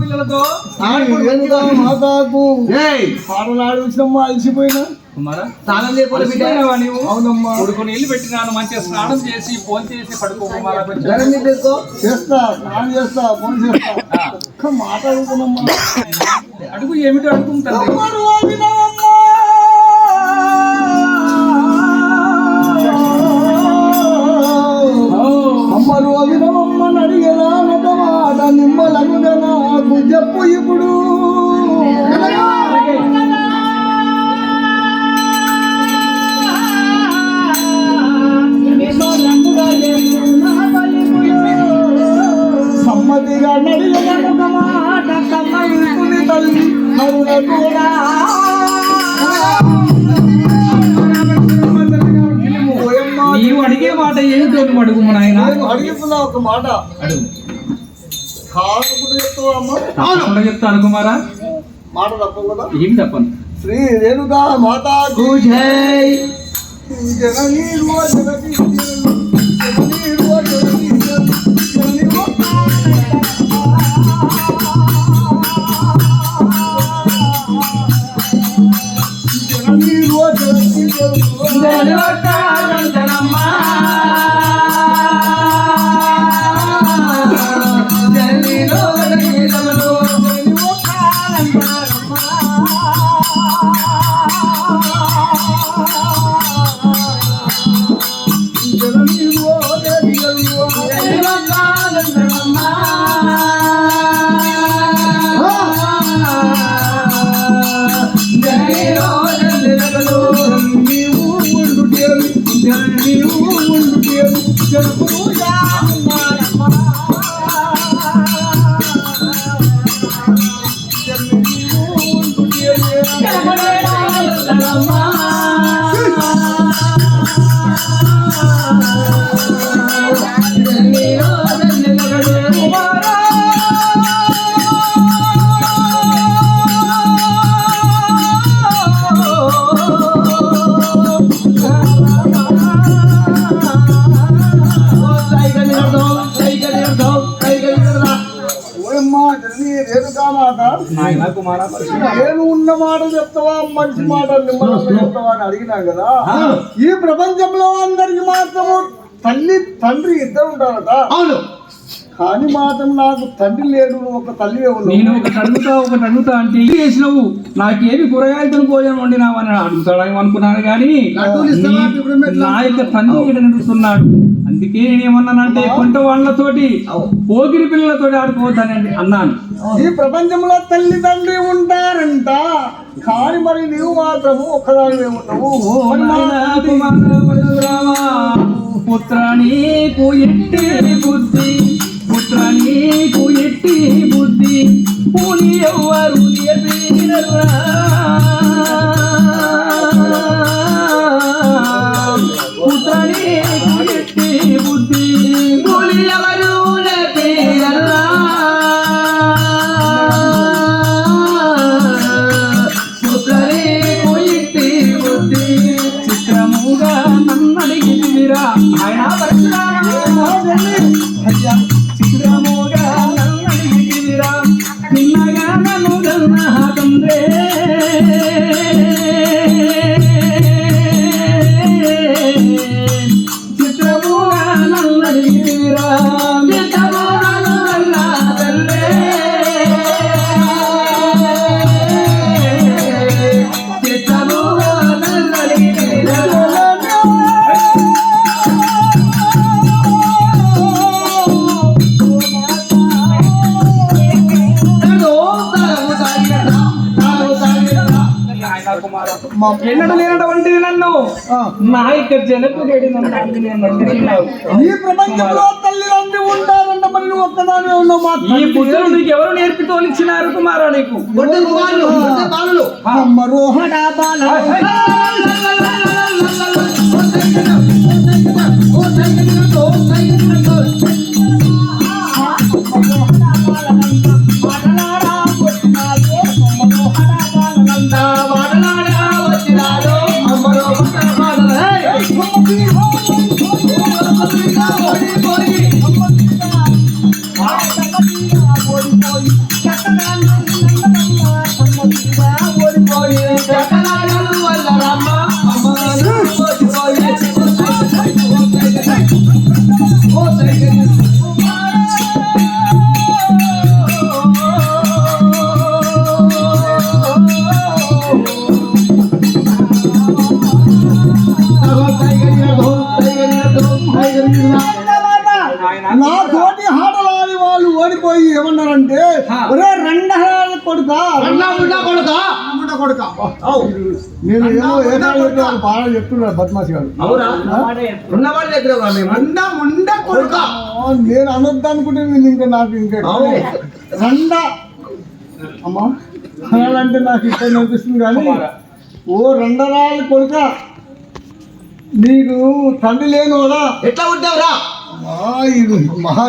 పిల్లలతో? ఈ రేణుకా మాతకు. పాటలాడి వచ్చినమ్మా అలసిపోయినా. కుమారా స్నానం చేయకపోయినావా నీవు? అవునమ్మా. కొడుకు పెట్టినాను మంచిగా స్నానం చేసి ఫోన్ చేసి పడుకో చేస్తా స్నానం చేస్తా ఫోన్ చేస్తా. అడుగు ఏమిటో అడుగుంటుంది అమ్మడు ఆగినావమ్మా. అమ్మరు అభినవమ్మని అడిగేదా మాట నిమ్మలగుగా నాకు చెప్పు ఇప్పుడు తప్పకుండా చెప్తాను కుమారా? మాట తప్ప కదా? ఏం చెప్పను శ్రీ రేణుకా మాతాకు జై. జననీ 不卢 నేను ఉన్న మాట చెప్తావా మంచి మాట చెప్తావా అని అడిగినా కదా ఈ ప్రపంచంలో అందరికి మాత్రము తల్లి తండ్రి ఇద్దరు ఉంటారట అవును. కానీ మాత్రం నాకు తండ్రి లేడు ఒక తల్లి నేను ఒకటి అడుగుతా ఒకటి అడుగుతా అంటే ఏం చేసినావు? నాకేమి కూరగాయలతో భోజనం వండినావు అని అడుగుతాడేమో అనుకున్నాను కానీ? నీ- యొక్క తండ్రి నడుస్తున్నాడు అందుకే నేనేమన్నానంటే కొంట వాళ్ళతోటి పోగిరి పిల్లలతోటి ఆడుకోవద్దని అన్నాను. ఈ ప్రపంచంలో తల్లి తండ్రి ఉంటారంట. కానీ మరి నీవు మాత్రము ఒక్కదానివే ఉన్నావు. పుత్ర నీకు ఎట్టి బుద్ధి పుత్ర నీకు ఎట్టి బుద్ధి పులి ఎవ్వరు నేర్పినరా ఎన్నడు లేనటువంటిది నన్ను. నా యొక్క జనకు. ఈ ప్రపంచంలో తల్లి తండ్రి ఉంటారంట మరి నువ్వు ఒక్కదానివే ఉన్నావు మా ఈ బుద్ధులు నీకు ఎవరు నేర్పి తోలిచ్చినారు కుమారా నీకు రోహడా బాల ఆ. ఒరే రెండహాల కొడుకా కొడుక. కొడుక. నేను ఏమో ఏదో బాగా చెప్తున్నా బద్మాసి గారు. దగ్గర ఉన్నా మేము ముండా ముండా కొడుక. ఆ, నేను అనొద్దు అనుకుంటే నేను ఇంకా నాకు ఇంకా. రెండ. అమ్మా అనాలంటే నాకు ఇక్కడ అనిపిస్తుంది కానీ ఓ రెండరాలు కొడుక నీకు తండ్రి లేనివాడా ఎట్లా ఉంటావురా ఇది మహా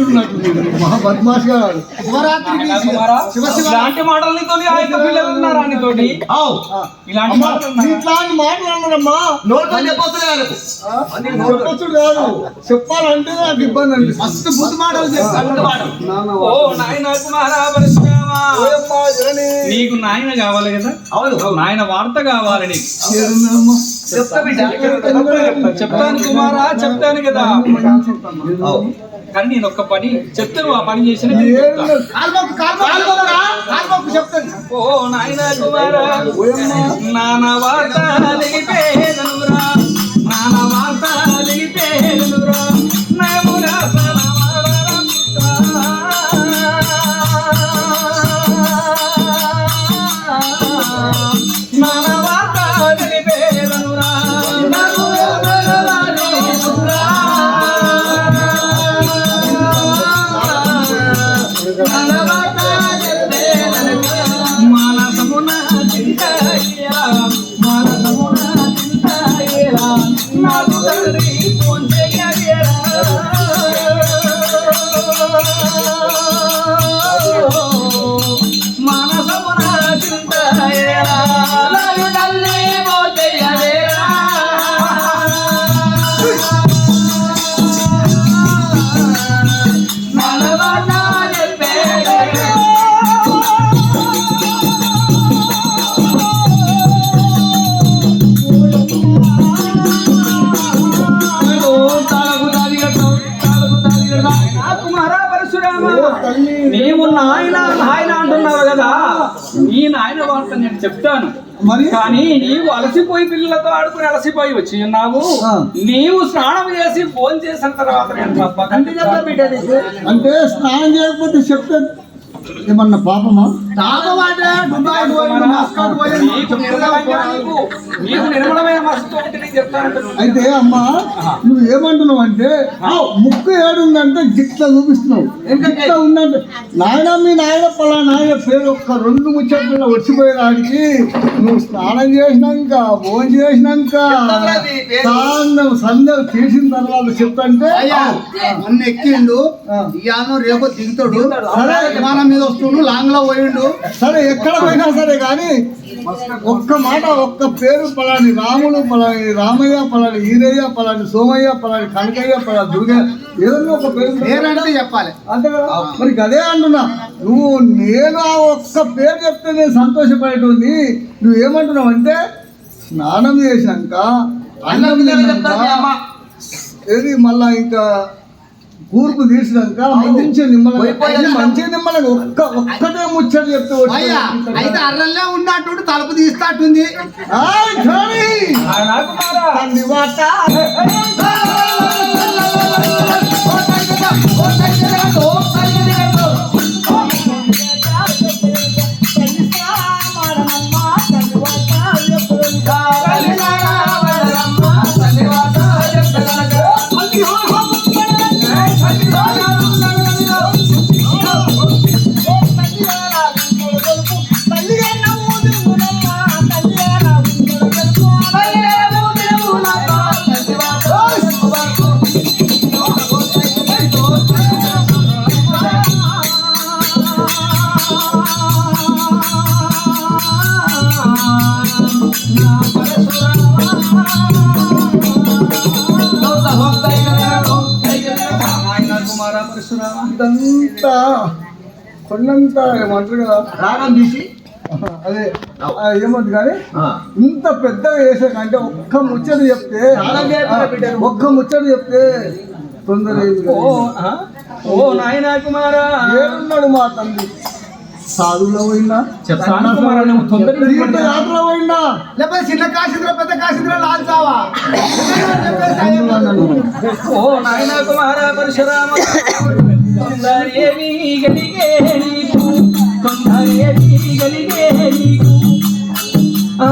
ఉన్నట్టు మహా బద్మాష్ గారు. ఇలాంటి మాటలు అన్నారమ్మా. వాళ్ళకు చెప్పచ్చు కాదు చెప్పాలంటే నాకు ఇబ్బంది అనిపిస్తుంది. మస్తు బుద్ధి మాటలు. నీకు నాయన కావాలి కదా? అవును. నాయన వార్త కావాలి నీకు? చెప్తా బిడ్డ. చెప్తాను కుమారా చెప్తాను కదా. కానీ నేను ఒక్క పని చెప్తాను ఆ పని చేసిన ఓ నాయన కుమారా నాన్న వార్త నాన్న వార్త వార్త నేను చెప్తాను మరి కానీ నీవు అలసిపోయి పిల్లలతో ఆడుకుని అలసిపోయి వచ్చి ఉన్నావు ఆ. నీవు స్నానం చేసి ఫోన్ చేసిన తర్వాత నీకు. అంటే స్నానం చేయకపోతే చెప్తే ఏమన్నా పాపమా? దుబాయ్ మస్కట్ అయితే అమ్మా నువ్వు ఏమంటున్నావు అంటే ముక్కు ఏడుందంటే గిట్ల చూపిస్తున్నావు. గిట్ల ఉందంటే నాయన మీ నాయన పలా నాయన పేరు ఒక్క రెండు ముచ్చట్లు వచ్చిపోయేదానికి నువ్వు స్నానం చేసినాక భోజనం చేసినాక స్నానం సందరు చేసిన తర్వాత చెప్తంటే మొన్న ఎక్కిండు. ఇయాను రేపు దిగుతాడు. సరే. మీద వస్తుండు లాంగ్లో పోయిండు. సరే ఎక్కడ పోయినా సరే కానీ ఒక్క మాట ఒక్క పేరు పలాని రాముడు పలాని రామయ్య పలాని ఈరయ్య పలాని సోమయ్య పలాని కనకయ్య పలాని దుర్గయ్య ఏదన్నా ఒక పేరు పేరంటే చెప్పాలి. అంతే కదా? మరి అదే అంటున్నా. నువ్వు నేను ఆ ఒక్క పేరు చెప్తే నేను సంతోషపడేటువంటి నువ్వు ఏమంటున్నావు అంటే స్నానం చేసినాక అన్నం ఏది మళ్ళా ఇంకా కూర్పు తీసినాక మంచి మంచి నిమ్మలంగా ఒక్క ఒక్కటే ముచ్చట చెప్తే అయితే అర్రల్లే ఉన్నట్టు తలుపు తీస్తాటుంది కొండంతా ఏమంటారు కదా? రాగం తీసి. అదే ఆ, ఏమవుతుంది కానీ ఇంత పెద్దగా చేసే కంటే ఒక్క ముచ్చట చెప్తే ఒక్క ముచ్చట చెప్తే తొందర ఓ లేదు. ఆ? ఓ నాయనా కుమారా. ఏడున్నాడు మా తండ్రి. సాధువులో పోయిందా చెప్తాను కుమారా నువ్వు తొందరగా తీర్థయాత్ర పోయిందా లేకపోతే చిన్న కాసింద్ర పెద్ద కాసింద్ర లాల్చావా ఓ నాయనా కుమారా పరశురామ తొందరేమి గడిగే నీకు తొందరేది కలిగే నీకు ఆ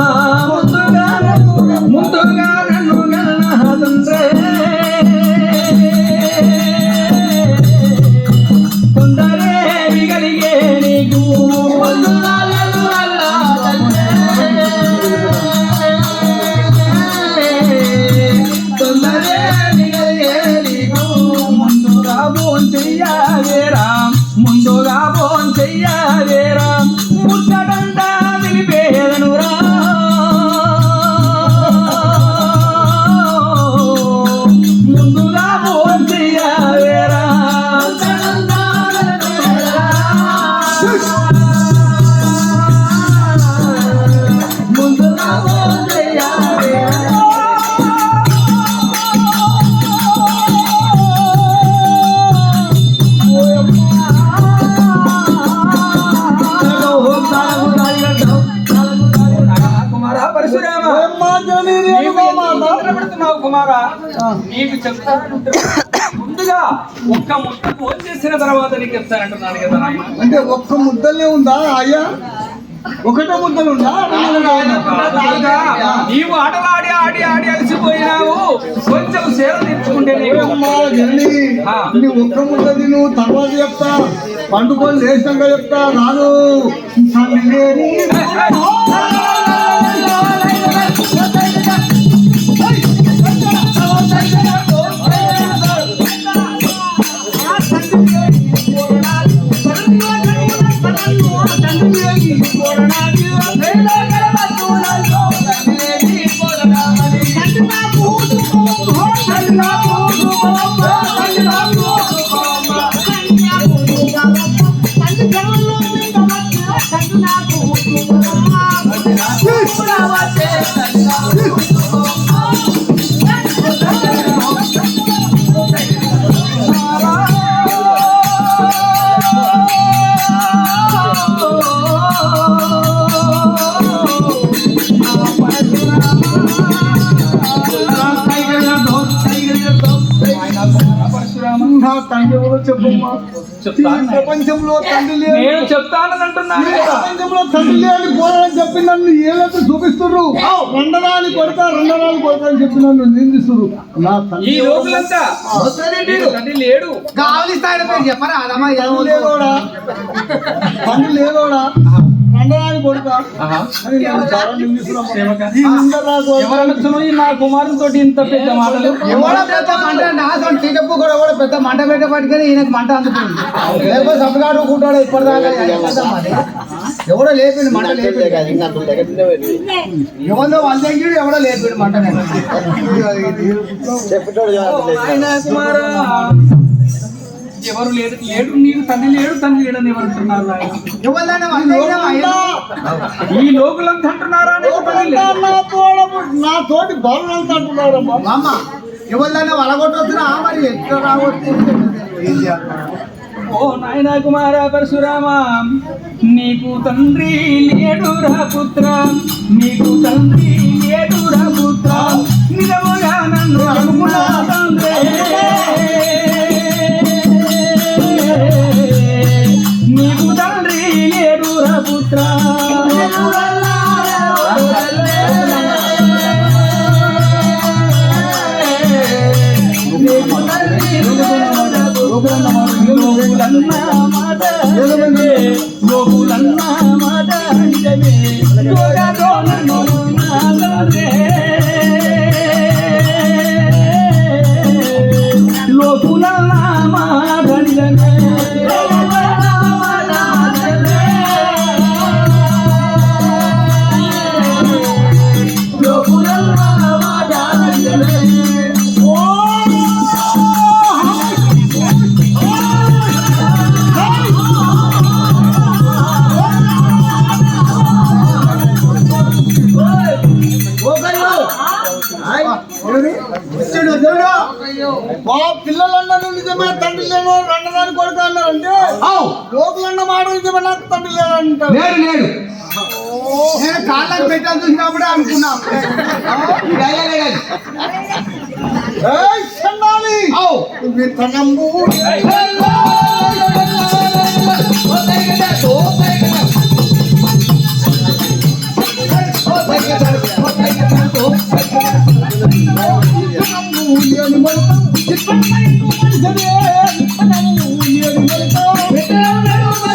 నీకు చెప్తాను ముందుగా ఒక్క ముట్టకు వచ్చేసిన తర్వాత నీకు చెప్తానంటున్నాను కదా అంటే ఒక్క ముద్దలే ఉందా అయ్యా? ఒకటే ముద్దలు ఉందా? నీవు ఆటలాడి ఆడి ఆడి అలసిపోయినావు. కొంచెం సేవ తెచ్చుకుంటే నీకు అమ్మా జని ఆ. నీ ఒక్క ముద్ద తిను తర్వాత చెప్తా. పండుకొని లేచినాక చెప్తా. రాదు. తల్లి లేని చెప్పమ్మా. ఈ ప్రపంచంలో తండ్రి లేని నేను చెప్తానని అంటున్నాను ఈ ప్రపంచంలో తండ్రి లేని పోరాని చెప్పి నన్ను ఏలైతే చూపిస్తుర్రు? రెండరాని కొడతా రెండరాని కొడతా అని చెప్పి నన్ను నిందిస్తున్నారు నా ఈ తండ్రి లోపలంతా నీకు తండ్రి లేడు. కావలిస్తాయన పేరు చెప్పరా? అదమ్మా తండ్రి లేనోడా తండ్రి లేనోడా ఎవరనొచ్చును ఈ నా కుమారునితో ఇంత పెద్ద మాటలు? ఎవడో పెద్ద మంట నాతో టీడప్పు కూడా ఎవడో పెద్ద మంట పెట్టబట్టుకొని ఈయనకు మంట అందుతుంది లేకపోతే సబ్బుగాడు కూటాడు ఇప్పటిదాకా? ఎవడో లేపిండు మంట లేపిండు. ఎవరిదో వాళ్ళ దగ్గర ఎవడో లేపిండు మంట కుమారా. ఎవరు లేడు? లేడు నీకు తండ్రి లేడు తండ్రి లేడని ఎవరు అంటున్నారు. ఈ లోకులంతా అంటున్నారా లేడు? నా తోటి బాలు అంటున్నారమ్మా అమ్మ ఎవరిదైనా వలగొట్టొచ్చునా? మరి ఎట్లా రావచ్చు? ఓ నాయన కుమార పరశురామ నీకు తండ్రి లేడురా పుత్ర. నీకు తండ్రి లేడురా పుత్ర. నిజముగా నన్ను అనుకున్నా తండ్రి. నీకు తండ్రి లేడురా పుత్ర. గోకులన్న మాట. గోకులన్న మా పిల్లలన్నను నిజమే తండ్రి లేను రెండదాని కొడుకు అన్నారంటే లోకులన్న మాట నిజమే నాకు తండ్రి లేదంటారు లేడు లేడు నేను కాళ్ళకి పెట్టాలి చూసినప్పుడే అనుకున్నాను విత్తనంబు Oh, I'm not going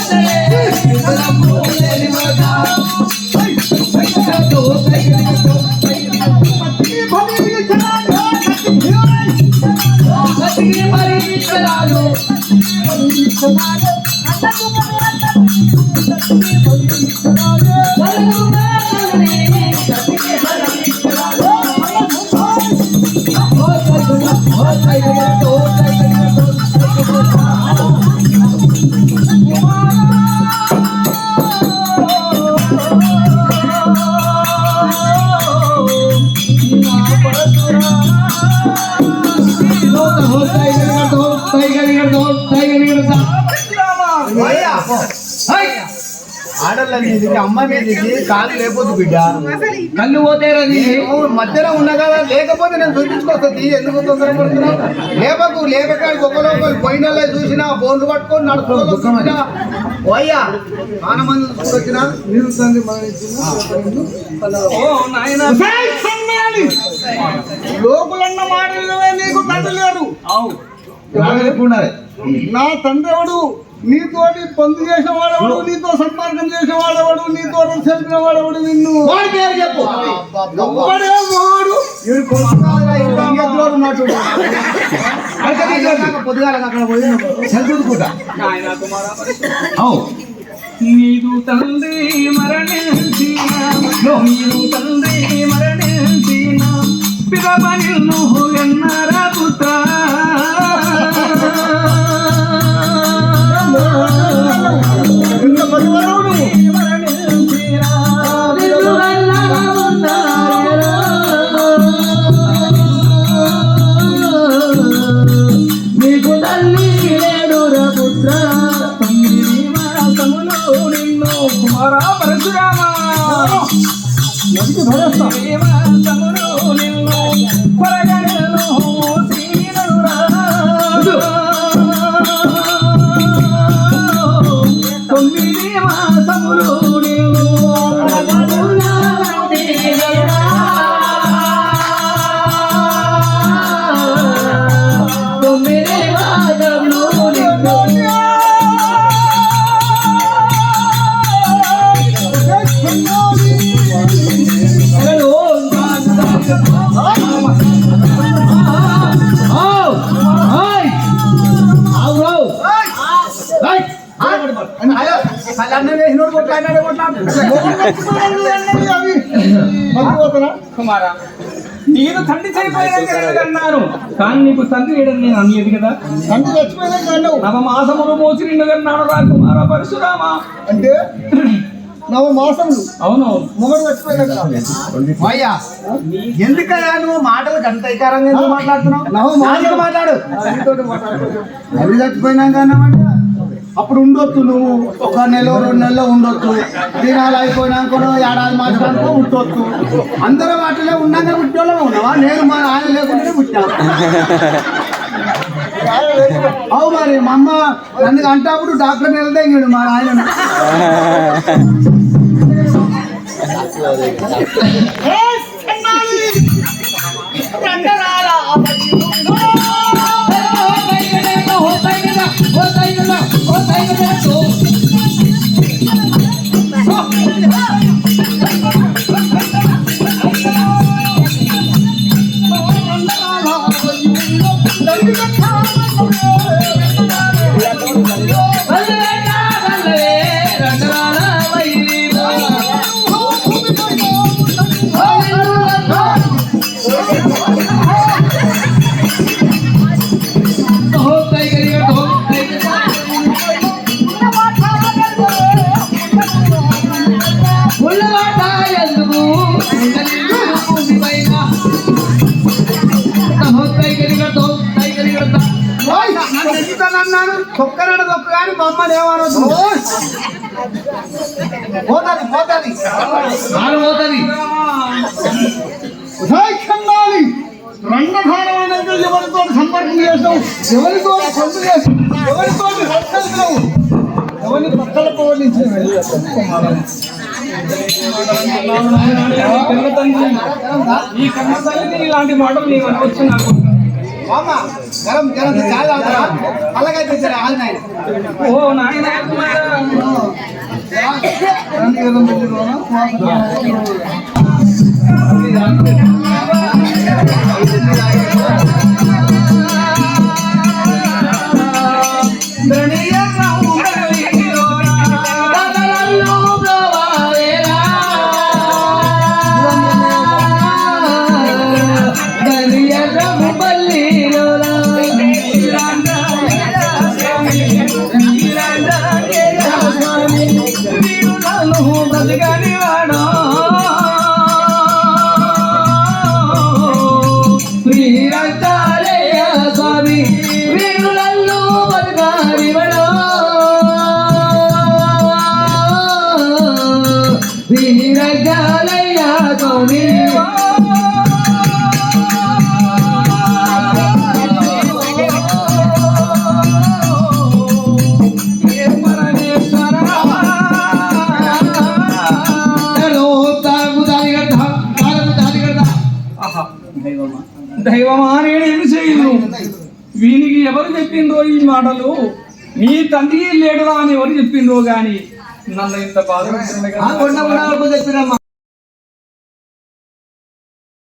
to let మీదకి అమ్మ మీదకి కాలు లేకపోతే బిడ్డ. కళ్ళు నేను మధ్యలో ఉన్నా కదా లేకపోతే నేను చూపించుకొస్తుంది ఎందుకు తొందరపడుతున్నావు లేపకు లేపకాడికి ఒకరు పోయిన చూసినా బోన్లు పట్టుకొని నడుచుకోవాలి పోయ్యా చాలా మంది వచ్చినా నీరు తండ్రి మరణించిన ఓ నాయన. లోకులన్న మాటలే నీకు తండ్రి లేడు. అవు. నా తండ్రి ఎవడు? నీతోటి పొందు చేసిన వాడెవడు నీతో సంపర్కం చేసిన వాడెవడు నీతో తెలిపిన వాడెవడు నిన్ను? వాడి పేరు చెప్పు. వాడు. పొద్దుగాల అక్కడ పోయి చదువుకుంటా నాయన కుమార నీదు తండ్రి మరణించిన నీదు తండ్రి మరణించిన పిదవ నిన్ను ఎన్నర పుత్ర. ఇంత చనిపోయాను కానీ నీకు తండ్రి లేడని నేను అనేది కదా? తండ్రి చచ్చిపోయినా నవ మాసములు మోసి నిన్ను కన్నాడు రా కుమార పరశురామ. అంటే? నవ మాసములు అవును. మొగడు చచ్చిపోయినాక అయ్యా ఎందుకయ్యా నువ్వు మాటలు గంట ఇకారంగా ఎందుకు మాట్లాడుతున్నావు? నవ్వు నాతో మాట్లాడు. అవి చచ్చిపోయినాక అన్నమాట అప్పుడు ఉండొచ్చు నువ్వు. ఒక నెల రెండు నెలలో ఉండొచ్చు దినాలు అయిపోయినాక ఏడాది మాసానికో ఉండొచ్చు అందరం వాటిలో ఉన్నాక పుట్టోళ్ళమే ఉన్నావా? నేను మా ఆయన లేకుండానే పుట్టాను. అవు మరి మా అమ్మ నన్ను అంటప్పుడు డాక్టర్ నిలదెంగాడు మా ఆయన. ఓయ్, అమ్మని ఏమనొద్దు పోతుంది పోతుంది. ఉదయ్ ఖండాలి రంగధారమైనంత ఎవరితో సంపర్కం చేస్తావు? ఎవరితో పొందు చేస్తావు? ఎవరితో సంకల్పవు ఎవరిని పక్కల తండ్రి ఈ తల్లిని ఇలాంటి మాటలు నీవు అనవచ్చు నాకు. మామ గరం గరం చాయ్ తాగుతారా అలాగే తెచ్చారా ఆల్ నాయన ఓ నాయన రండి ఈ మాటలు నీ తండ్రి లేడురా అని ఎవరు చెప్పిండ్రో గాని నన్ను ఇంత బాధ కొండ